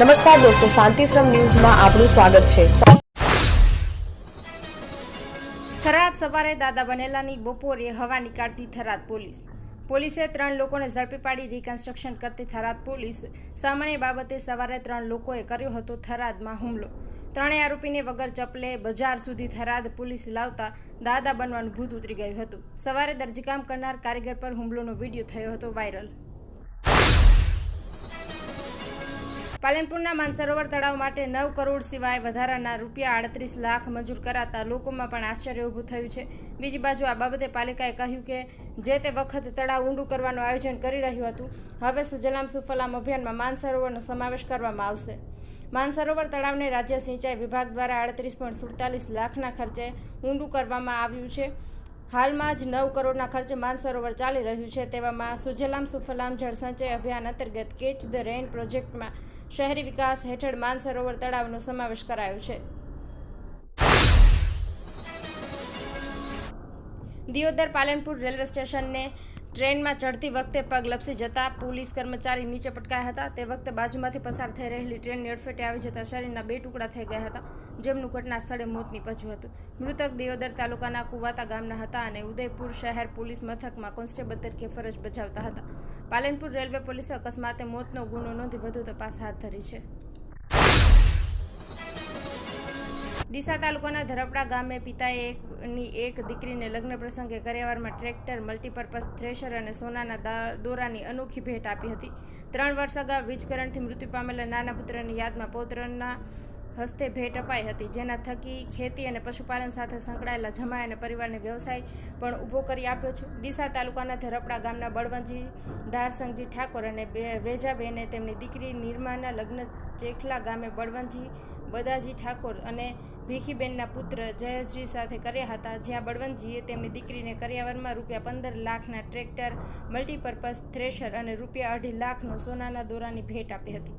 નમસ્કાર દોસ્તો, શાંતિશ્રમ ન્યૂઝમાં આપનું સ્વાગત છે. થરાદ સવારે દાદા બનેલાની બપોરે હવા નીકાળતી થરાદ પોલીસ. પોલીસે ત્રણ લોકોને ઝડપી પાડી રિકન્સ્ટ્રક્શન કરતી થરાદ પોલીસ. સામાન્ય બાબતે સવારે ત્રણ લોકોએ કર્યો હતો થરાદમાં હુમલો. ત્રણેય આરોપીને વગર ચપલે બજાર સુધી થરાદ પોલીસ લાવતા દાદા બનવાનું ભૂત ઉતરી ગયું હતું. સવારે દરજીકામ કરનાર કારીગર પર હુમલોનો વીડિયો થયો હતો વાયરલ. પાલનપુરના માનસરોવર તળાવ માટે નવ કરોડ સિવાય વધારાના રૂપિયા આડત્રીસ લાખ મંજૂર કરાતા લોકોમાં પણ આશ્ચર્ય ઊભું થયું છે. બીજી બાજુ આ બાબતે પાલિકાએ કહ્યું કે જે તે વખત તળાવ ઊંડું કરવાનું આયોજન કરી રહ્યું હતું, હવે સુજલામ સુફલામ અભિયાનમાં માનસરોવરનો સમાવેશ કરવામાં આવશે. માનસરોવર તળાવને રાજ્ય સિંચાઈ વિભાગ દ્વારા આડત્રીસ પોઈન્ટ સુડતાલીસ લાખના ખર્ચે ઊંડું કરવામાં આવ્યું છે. હાલમાં જ નવ કરોડના ખર્ચે માનસરોવર ચાલી રહ્યું છે, તેવામાં સુજલામ સુફલામ જળસંચય અભિયાન અંતર્ગત કેચ ધ રેન પ્રોજેક્ટમાં શહેરી વિકાસ હેઠળ માનસરોવર તળાવનો સમાવેશ કરાયો છે. દિયોદર પાલનપુર રેલવે સ્ટેશનને ટ્રેનમાં ચડતી વખતે પગ લપસી જતા પોલીસ કર્મચારી નીચે પટકાયા હતા. તે વખતે બાજુમાંથી પસાર થઈ રહેલી ટ્રેનની અડફેટે આવી જતા શરીરના બે ટુકડા થઈ ગયા હતા, જેમનું ઘટના સ્થળે મોત નીપજ્યું હતું. મૃતક દિયોદર તાલુકાના કુવાતા ગામના હતા અને ઉદયપુર શહેર પોલીસ મથકમાં કોન્સ્ટેબલ તરીકે ફરજ બજાવતા હતા. પાલનપુર રેલવે પોલીસે અકસ્માતે મોતનો ગુનો નોંધી વધુ તપાસ હાથ ધરી છે. ડીસા તાલુકાના ધરપડા ગામે પિતાએ એકની એક દીકરીને લગ્ન પ્રસંગે કરિયાવરમાં ટ્રેક્ટર, મલ્ટીપર્પઝ, થ્રેશર અને સોનાના દોરાની અનોખી ભેટ આપી હતી. ત્રણ વર્ષ અગાઉ વીજકરણથી મૃત્યુ પામેલા નાના પુત્રની યાદમાં પૌત્રના હસ્તે ભેટ અપાઈ હતી. જેના થકી ખેતી અને પશુપાલન સાથે સંકળાયેલા જમાય અને પરિવારને વ્યવસાય પણ ઊભો કરી આપ્યો છે. ડીસા તાલુકાના ધરપડા ગામના બળવંજી ધારસંગજી ઠાકોર અને વેજાબેને તેમની દીકરી નિર્માના લગ્ન ચેખલા ગામે બળવંજી બદાજી ઠાકોર અને ભીખીબેનના પુત્ર જયેશજી સાથે કર્યા હતા. જ્યાં બળવંતજીએ તેમની દીકરીને કર્યાવરમાં રૂપિયા પંદર લાખના ટ્રેક્ટર, મલ્ટીપર્પઝ થ્રેશર અને રૂપિયા અઢી લાખનો સોનાના દોરાની ભેટ આપી હતી.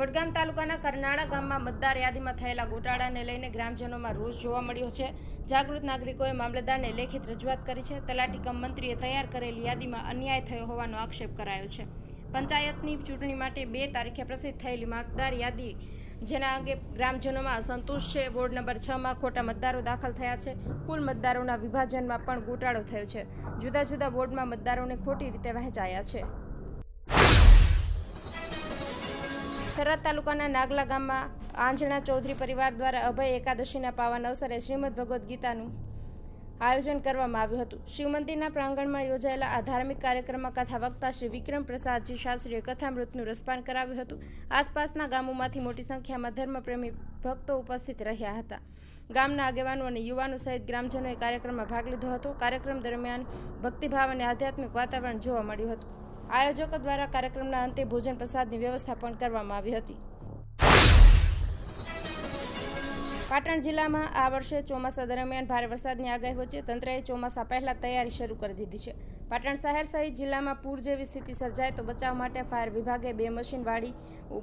Vadgam તાલુકાના કરનાળા ગામમાં મતદાર યાદીમાં થયેલા ગોટાળાને લઈને ગ્રામજનોમાં રોષ જોવા મળ્યો છે. જાગૃત નાગરિકોએ મામલતદારને લેખિત રજૂઆત કરી છે. તલાટી કમ મંત્રીએ તૈયાર કરેલી યાદીમાં અન્યાય થયો હોવાનો આક્ષેપ કરાયો છે. પંચાયતની ચૂંટણી માટે બે તારીખે પ્રસિદ્ધ થયેલી મતદાર યાદી, જેના અંગે ગ્રામજનોમાં અસંતોષ છે. વોર્ડ નંબર છમાં ખોટા મતદારો દાખલ થયા છે. કુલ મતદારોના વિભાજનમાં પણ ગોટાળો થયો છે. જુદા જુદા વોર્ડમાં મતદારોને ખોટી રીતે વહેંચાયા છે. થરાદ તાલુકાના નાગલા ગામમાં આંજણા ચૌધરી પરિવાર દ્વારા અભય એકાદશીના પાવન અવસરે શ્રીમદ ભગવદ્ ગીતાનું આયોજન કરવામાં આવ્યું હતું. શિવ મંદિરના પ્રાંગણમાં યોજાયેલા આ ધાર્મિક કાર્યક્રમમાં કથા વક્તા શ્રી વિક્રમ પ્રસાદજી શાસ્ત્રીએ કથામૃતનું રસપાન કરાવ્યું હતું. આસપાસના ગામોમાંથી મોટી સંખ્યામાં ધર્મપ્રેમી ભક્તો ઉપસ્થિત રહ્યા હતા. ગામના આગેવાનો અને યુવાનો સહિત ગ્રામજનોએ કાર્યક્રમમાં ભાગ લીધો હતો. કાર્યક્રમ દરમિયાન ભક્તિભાવ અને આધ્યાત્મિક વાતાવરણ જોવા મળ્યું હતું. આયોજકો દ્વારા કાર્યક્રમના અંતે ભોજન પ્રસાદની વ્યવસ્થા પણ કરવામાં આવી હતી. પાટણ જિલ્લામાં આ વર્ષે ચોમાસા દરમિયાન ભારે વરસાદની આગાહી વચ્ચે તંત્રએ ચોમાસા પહેલા તૈયારી શરૂ કરી દીધી છે. પાટણ શહેર સહિત જિલ્લામાં પૂર જેવી સ્થિતિ સર્જાય તો બચાવ માટે ફાયર વિભાગે બે મશીનવાળી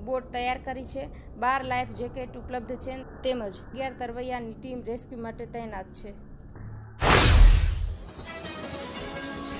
બોટ તૈયાર કરી છે. બાર લાઈફ જેકેટ ઉપલબ્ધ છે તેમજ અગિયાર તરવૈયાની ટીમ રેસ્ક્યુ માટે તૈનાત છે.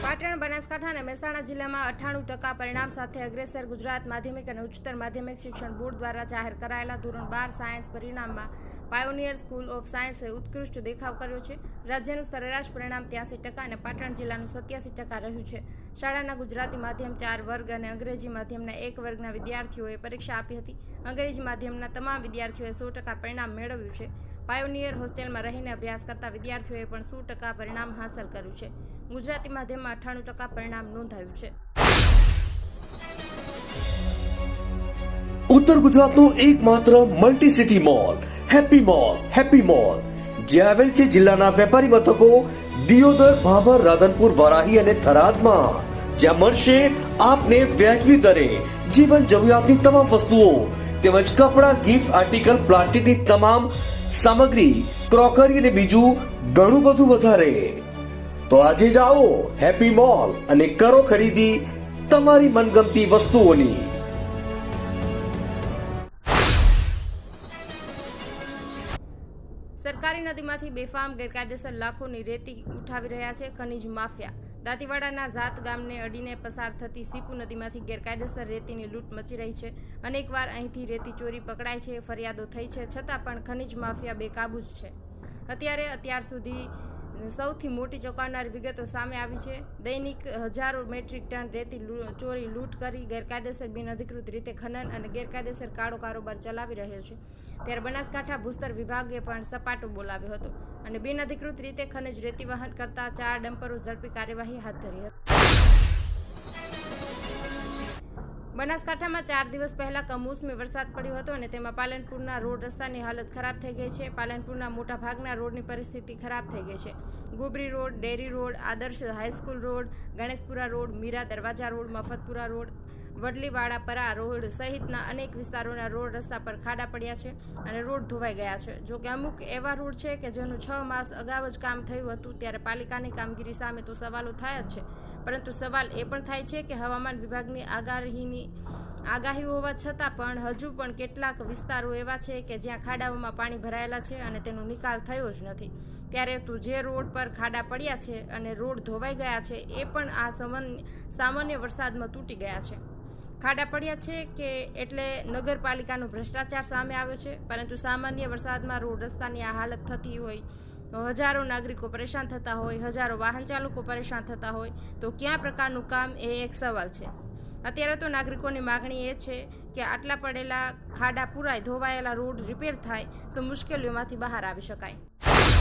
પાટણ, બનાસકાંઠા અને મહેસાણા જિલ્લામાં અઠ્ઠાણું ટકા પરિણામ સાથે અગ્રેસર ગુજરાત માધ્યમિક અને ઉચ્ચતર માધ્યમિક શિક્ષણ બોર્ડ દ્વારા જાહેર કરાયેલા ધોરણ બાર સાયન્સ પરિણામમાં પાયોનિયર સ્કૂલ ઓફ સાયન્સે ઉત્કૃષ્ટ દેખાવ કર્યો છે. રાજ્યનું સરેરાશ પરિણામ ત્યાસી ટકા અને પાટણ જિલ્લાનું સત્યાસી ટકા રહ્યું છે. શાળાના ગુજરાતી માધ્યમ ચાર વર્ગ અને અંગ્રેજી માધ્યમના એક વર્ગના વિદ્યાર્થીઓએ પરીક્ષા આપી હતી. અંગ્રેજી માધ્યમના તમામ વિદ્યાર્થીઓએ સો ટકા પરિણામ મેળવ્યું છે. પાયોનિયર હોસ્ટેલમાં રહીને અભ્યાસ કરતા વિદ્યાર્થીઓએ પણ સો ટકા પરિણામ હાંસલ કર્યું છે. ગુજરાતી માધ્યમમાં અઠ્ઠાણું ટકા પરિણામ નોંધાયું છે. ઉત્તર ગુજરાતનું એકમાત્ર multi city mall Happy Mall Happy Mall જે આવેલ છે જિલ્લાના વેપારી મથકો દિયોદર, ભાભર, રાધનપુર, વરાહી અને થરાદમાં. જ્યાં મળશે આપને વ્યાજબી દરે, જીવન જરૂરિયાતની તમામ વસ્તુઓ, તેમજ કપડાં ગિફ્ટ આર્ટિકલ પ્લાસ્ટિકની તમામ સામગ્રી ક્રોકરી અને બીજું ઘણું બધું વધારે. તો આજે જ આવો હેપી મોલ અને કરો ખરીદી તમારી મનગમતી વસ્તુઓની. સરકારી નદીમાંથી બેફામ ગેરકાયદેસર લાખોની રેતી ઉઠાવી રહ્યા છે ખનીજ માફિયા. દાંતીવાડાના ઝાત ગામને અડીને પસાર થતી સીપુ નદીમાંથી ગેરકાયદેસર રેતીની લૂંટ મચી રહી છે. અનેકવાર અહીંથી રેતી ચોરી પકડાય છે, ફરિયાદો થઈ છે, છતાં પણ ખનીજ માફિયા બેકાબૂ જ છે. અત્યારે અત્યાર સુધી સૌથી મોટી ચોંકાવનારી વિગતો સામે આવી છે. દૈનિક હજારો મેટ્રિક ટન રેતી ચોરી, લૂંટ કરી ગેરકાયદેસર બિનઅધિકૃત રીતે ખનન અને ગેરકાયદેસર કાળો કારોબાર ચલાવી રહ્યો છે. ત્યારે બનાસકાંઠા ભૂસ્તર વિભાગે પણ સપાટો બોલાવ્યો હતો અને બિનઅધિકૃત રીતે ખનિજ રેતી વહન કરતા ચાર ડમ્પરો ઝડપી કાર્યવાહી હાથ ધરી હતી. બનાસકાંઠામાં ચાર દિવસ પહેલા કમોસમી વરસાદ પડ્યો હતો અને તેમાં પાલનપુરના રોડ રસ્તાની હાલત ખરાબ થઈ ગઈ છે. પાલનપુરના મોટા ભાગના રોડની પરિસ્થિતિ ખરાબ થઈ ગઈ છે. Gobari road, dairy road, Adarsh high school road, Ganeshpura road, Mira Darwaja road, Maftapura road, વડલીવાડા પરા રોડ સહિતના અનેક વિસ્તારોના રોડ રસ્તા પર ખાડા પડ્યા છે અને રોડ ધોવાઈ ગયા છે. જો કે અમુક એવા રોડ છે કે જેનું છ માસ અગાઉ જ કામ થયું હતું, ત્યારે પાલિકાની કામગીરી સામે તો સવાલો થયા જ છે. પરંતુ સવાલ એ પણ થાય છે કે હવામાન વિભાગની આગાહીની આગાહી હોવા છતાં પણ હજુ પણ કેટલાક વિસ્તારો એવા છે કે જ્યાં ખાડાઓમાં પાણી ભરાયેલા છે અને તેનો નિકાલ થયો જ નથી. ત્યારે તો જે રોડ પર ખાડા પડ્યા છે અને રોડ ધોવાઈ ગયા છે, એ પણ આ સામાન્ય વરસાદમાં તૂટી ગયા છે. ખાડા પડ્યા છે કે એટલે નગરપાલિકાનો ભ્રષ્ટાચાર સામે આવ્યો છે, પરંતુ સામાન્ય વરસાદમાં રોડ રસ્તાની આ હાલત થતી હોય તો હજારો નાગરિકો પરેશાન થતા હોય, હજારો વાહન ચાલકો પરેશાન થતા હોય, તો કયા પ્રકારનું કામ એ એક સવાલ છે. અત્યારે તો નાગરિકોની માગણી એ છે કે આટલા પડેલા ખાડા પુરાય, ધોવાયેલા રોડ રિપેર થાય, તો મુશ્કેલીઓમાંથી બહાર આવી શકાય.